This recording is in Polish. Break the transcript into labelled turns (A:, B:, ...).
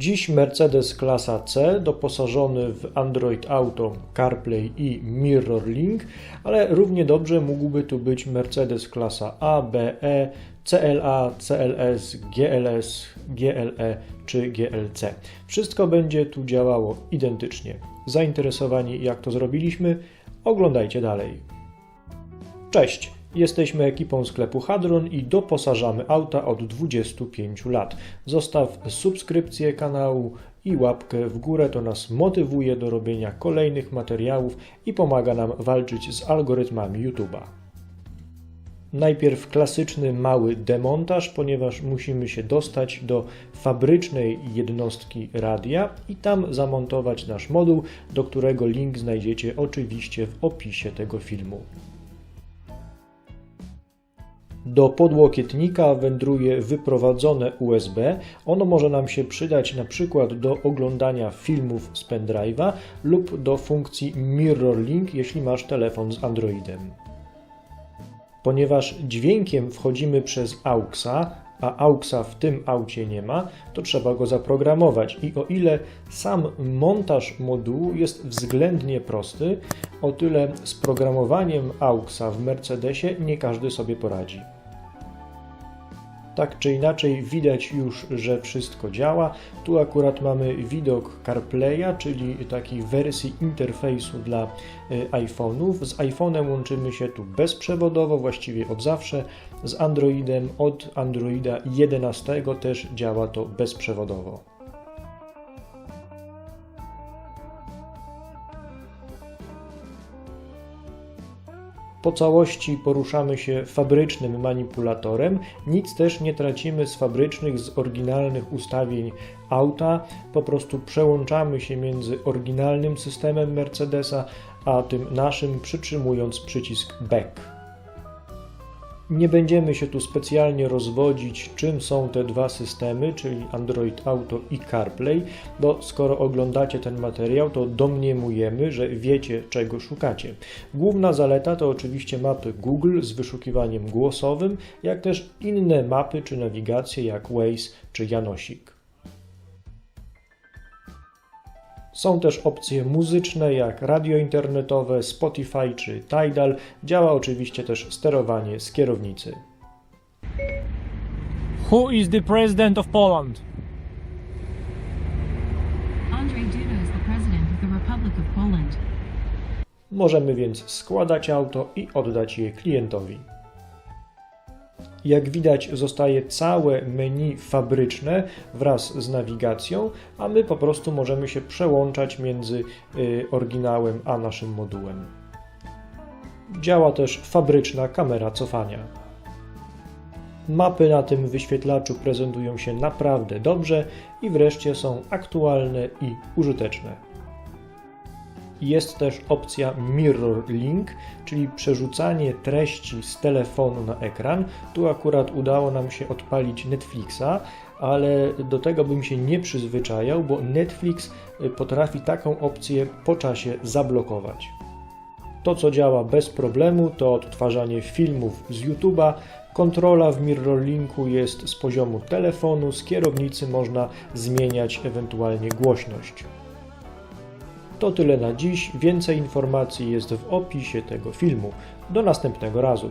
A: Dziś Mercedes klasa C doposażony w Android Auto, CarPlay i MirrorLink, ale równie dobrze mógłby tu być Mercedes klasa A, B, E, CLA, CLS, GLS, GLE czy GLC. Wszystko będzie tu działało identycznie. Zainteresowani jak to zrobiliśmy? Oglądajcie dalej. Cześć! Jesteśmy ekipą sklepu Hadron i doposażamy auta od 25 lat. Zostaw subskrypcję kanału i łapkę w górę, to nas motywuje do robienia kolejnych materiałów i pomaga nam walczyć z algorytmami YouTube'a. Najpierw klasyczny mały demontaż, ponieważ musimy się dostać do fabrycznej jednostki radia i tam zamontować nasz moduł, do którego link znajdziecie oczywiście w opisie tego filmu. Do podłokietnika wędruje wyprowadzone USB. Ono może nam się przydać na przykład do oglądania filmów z pendrive'a lub do funkcji MirrorLink, jeśli masz telefon z Androidem. Ponieważ dźwiękiem wchodzimy przez AUXa, a AUXa w tym aucie nie ma, to trzeba go zaprogramować. I o ile sam montaż modułu jest względnie prosty, o tyle z programowaniem AUXa w Mercedesie nie każdy sobie poradzi. Tak czy inaczej widać już, że wszystko działa. Tu akurat mamy widok CarPlaya, czyli takiej wersji interfejsu dla y, iPhone'ów. Z iPhone'em łączymy się tu bezprzewodowo, właściwie od zawsze. Z Androidem od Androida 11 też działa to bezprzewodowo. Po całości poruszamy się fabrycznym manipulatorem, nic też nie tracimy z fabrycznych, z oryginalnych ustawień auta, po prostu przełączamy się między oryginalnym systemem Mercedesa, a tym naszym, przytrzymując przycisk Back. Nie będziemy się tu specjalnie rozwodzić, czym są te dwa systemy, czyli Android Auto i CarPlay, bo skoro oglądacie ten materiał, to domniemujemy, że wiecie, czego szukacie. Główna zaleta to oczywiście mapy Google z wyszukiwaniem głosowym, jak też inne mapy czy nawigacje jak Waze czy Janosik. Są też opcje muzyczne jak radio internetowe, Spotify czy Tidal. Działa oczywiście też sterowanie z kierownicy.
B: Who is the president of Poland?
C: Andrzej Duda is the president of the Republic of Poland.
A: Możemy więc składać auto i oddać je klientowi. Jak widać, zostaje całe menu fabryczne wraz z nawigacją, a my po prostu możemy się przełączać między y, oryginałem a naszym modułem. Działa też fabryczna kamera cofania. Mapy na tym wyświetlaczu prezentują się naprawdę dobrze i wreszcie są aktualne i użyteczne. Jest też opcja Mirror Link, czyli przerzucanie treści z telefonu na ekran. Tu akurat udało nam się odpalić Netflixa, ale do tego bym się nie przyzwyczajał, bo Netflix potrafi taką opcję po czasie zablokować. To, co działa bez problemu, to odtwarzanie filmów z YouTube'a. Kontrola w MirrorLinku jest z poziomu telefonu, z kierownicy można zmieniać ewentualnie głośność. To tyle na dziś. Więcej informacji jest w opisie tego filmu. Do następnego razu.